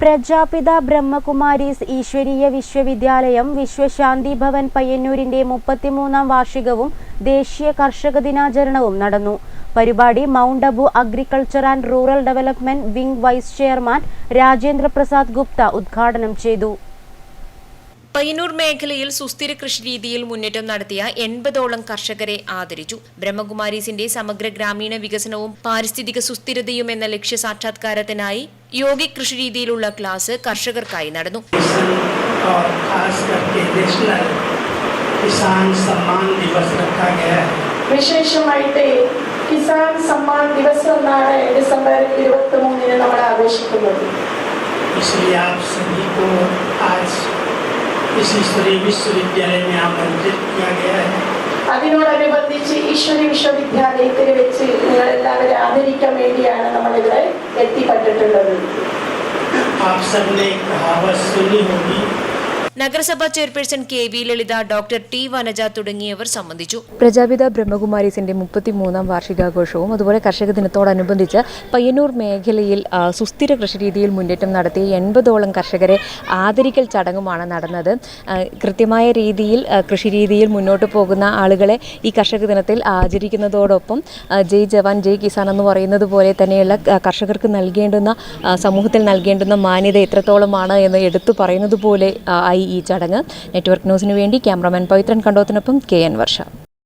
പ്രജാപിത ബ്രഹ്മകുമാരീസ് ഈശ്വരീയ വിശ്വവിദ്യാലയം വിശ്വശാന്തി ഭവൻ പയ്യന്നൂരിന്റെ മുപ്പത്തിമൂന്നാം വാർഷികവും ദേശീയ കർഷക ദിനാചരണവും നടന്നു. പരിപാടി Mount Abu agriculture and rural development wing vice chairman Rajendra Prasad Gupta ഉദ്ഘാടനം ചെയ്തു. പയ്യന്നൂർ മേഖലയിൽ സുസ്ഥിര കൃഷി രീതിയിൽ മുന്നേറ്റം നടത്തിയ എൺപതോളം കർഷകരെ ആദരിച്ചു. ബ്രഹ്മകുമാരീസിന്റെ സമഗ്ര ഗ്രാമീണ വികസനവും പാരിസ്ഥിതിക സുസ്ഥിരതയും എന്ന ലക്ഷ്യ സാക്ഷാത്കാരത്തിനായി യോഗി കൃഷി രീതിയിലുള്ള ക്ലാസ് കർഷകർക്കായി നടന്നു. വിശേഷമായിട്ട് കിസാൻ സമ്മാൻ ദിവസ് എന്നാണ് ഡിസംബർ ഇരുപത്തി മൂന്നിന് നമ്മൾ ആഘോഷിക്കുന്നത്. इसलिए आप सभी को आज इस ईश्वरीय विश्वविद्यालय में आमंत्रित किया गया है അതിനോടനുബന്ധിച്ച് ഈശ്വരി വിശ്വവിദ്യാലയത്തിൽ വെച്ച് നിങ്ങളെല്ലാവരും ആദരിക്കാൻ വേണ്ടിയാണ് നമ്മളിവിടെ എത്തിപ്പെട്ടിട്ടുള്ളത് आप सबने एक कहावत सुनी होगी നഗരസഭാ chairperson K V Lalitha doctor T Vanaja തുടങ്ങിയവർ സംബന്ധിച്ചു. പ്രജാപിത ബ്രഹ്മകുമാരീസിന്റെ മുപ്പത്തിമൂന്നാം വാർഷികാഘോഷവും അതുപോലെ കർഷക ദിനത്തോടനുബന്ധിച്ച് പയ്യന്നൂർ മേഖലയിൽ സുസ്ഥിര കൃഷി രീതിയിൽ മുന്നേറ്റം നടത്തിയ എൺപതോളം കർഷകരെ ആദരിക്കൽ ചടങ്ങുമാണ് നടന്നത്. കൃത്യമായ രീതിയിൽ കൃഷി രീതിയിൽ മുന്നോട്ട് പോകുന്ന ആളുകളെ ഈ കർഷക ദിനത്തിൽ ആചരിക്കുന്നതോടൊപ്പം ജയ് ജവാൻ ജയ് കിസാൻ എന്ന് പറയുന്നത് പോലെ തന്നെയുള്ള കർഷകർക്ക് നൽകേണ്ടുന്ന സമൂഹത്തിൽ നൽകേണ്ടുന്ന മാന്യത എത്രത്തോളമാണ് എന്ന് എടുത്തു പറയുന്നത് പോലെ ആയി ഈ ചടങ്ങ്. നെറ്റ്വർക്ക് ന്യൂസിനു വേണ്ടി ക്യാമറാമാൻ പവിത്രൻ കണ്ടോത്തിനൊപ്പം കെ എൻ വർഷ.